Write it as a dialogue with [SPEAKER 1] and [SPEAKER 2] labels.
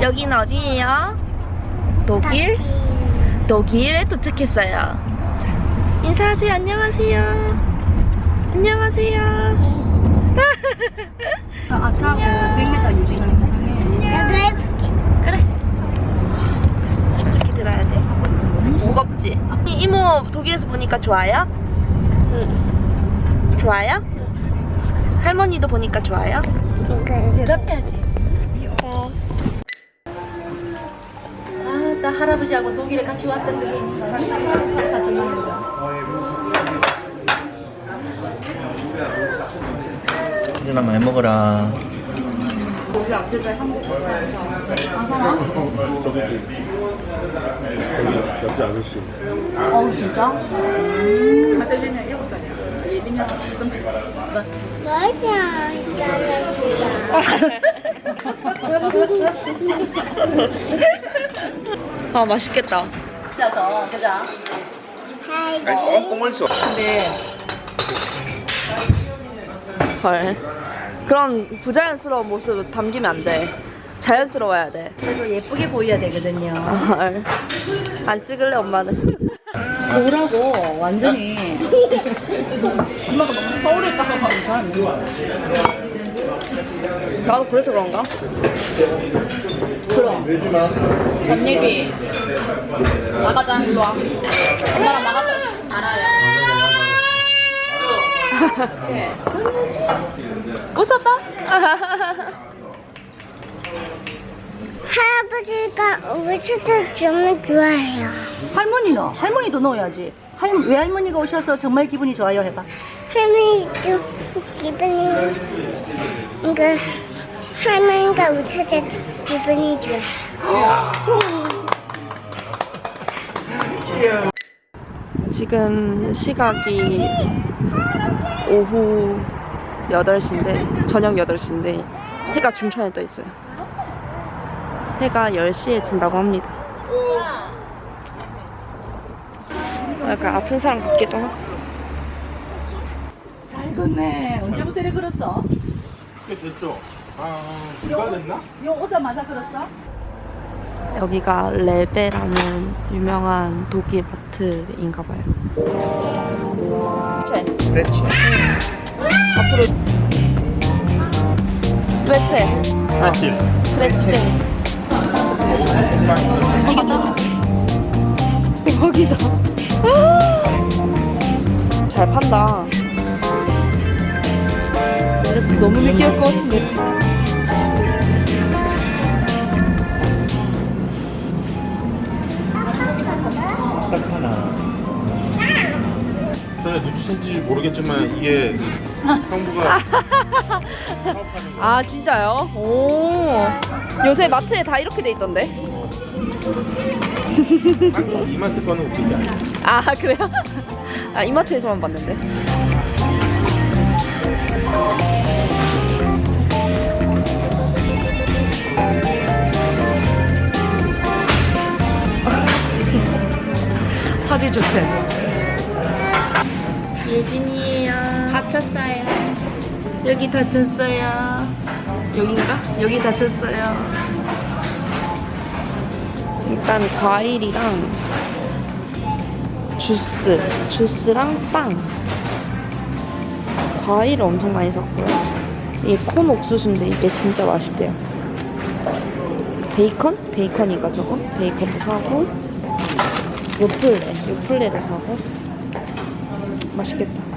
[SPEAKER 1] 여기는 어디예요? 독일? 독일에 도착했어요. 자, 인사하세요. 안녕하세요. 안녕하세요.
[SPEAKER 2] 앞차고 100m 유지하는
[SPEAKER 3] 해볼게.
[SPEAKER 1] 그래. 자, 이렇게 들어야 돼. 무겁지? 이- 이모 독일에서 보니까 좋아요? 좋아요? 할머니도 보니까 좋아요?
[SPEAKER 2] 대답해야지 할아버지하고 독일에 같이 왔던 그게 사진만
[SPEAKER 4] 누나 많이 먹어라.
[SPEAKER 2] 우리 앞들과 한국 아
[SPEAKER 5] 저기지. 저기 옆집 아저씨.
[SPEAKER 2] 어우 진짜? 음. 아들내미 일곱 살이야 예빈이랑 조금씩
[SPEAKER 3] 맞아.
[SPEAKER 1] 아 맛있겠다.
[SPEAKER 3] 아이고.
[SPEAKER 5] 꽁을 써.
[SPEAKER 2] 근데
[SPEAKER 1] 헐. 그런 부자연스러운 모습 담기면 안 돼. 자연스러워야 돼.
[SPEAKER 2] 그래도 예쁘게 보여야 되거든요
[SPEAKER 1] 헐. 안 찍을래 엄마는.
[SPEAKER 2] 서울하고 완전히 엄마가 막 서울에 있다가 막 이상하네
[SPEAKER 1] 나도 그래서 그런가?
[SPEAKER 2] 그럼. 전예비. 나가자 일로 와. 엄마랑 나가자.
[SPEAKER 1] 웃었다?
[SPEAKER 3] 할아버지가 오셔서 정말 좋아해요.
[SPEAKER 2] 할머니는? 할머니도 넣어야지. 할, 외할머니가 오셔서 정말 기분이 좋아요 해봐.
[SPEAKER 3] 할머니도 기분이 이거 할머니가 오셔서 기분이 좋아.
[SPEAKER 1] 지금 시각이 오후 8시인데, 저녁 8시인데, 해가 중천에 떠 있어요. 해가 10시에 진다고 합니다. 약간 아픈 사람 같기도 하고.
[SPEAKER 2] 잘 걷네 언제부터 이래 걸었어?
[SPEAKER 5] 됐죠? 아, 누가 됐나?
[SPEAKER 2] 요 오자마자 걸었어?
[SPEAKER 1] 여기가 레베라는 유명한 독일 마트인가 봐요. 체
[SPEAKER 4] 그렇지.
[SPEAKER 1] 앞으로 프레체
[SPEAKER 4] 그렇지.
[SPEAKER 1] 프레체 대박이다 잘 판다 너무 느끼할 것 같은데
[SPEAKER 5] 전에 눈치챈지 모르겠지만 이게 형부가
[SPEAKER 1] 아 진짜요? 오 요새 마트에 다 이렇게 돼 있던데
[SPEAKER 5] 한국 이마트 거는 웃긴 게 아니야.
[SPEAKER 1] 아 그래요? 아 이마트에서만 봤는데 화질 좋지? 예진이에요 다쳤어요 여기 다쳤어요 여긴가? 여기 다쳤어요 일단 과일이랑 주스, 주스랑 빵. 과일을 엄청 많이 샀고요. 이게 콘 옥수수인데 이게 진짜 맛있대요. 베이컨? 베이컨인가 저거? 베이컨도 사고 요플레, 요플레를 사고 맛있겠다.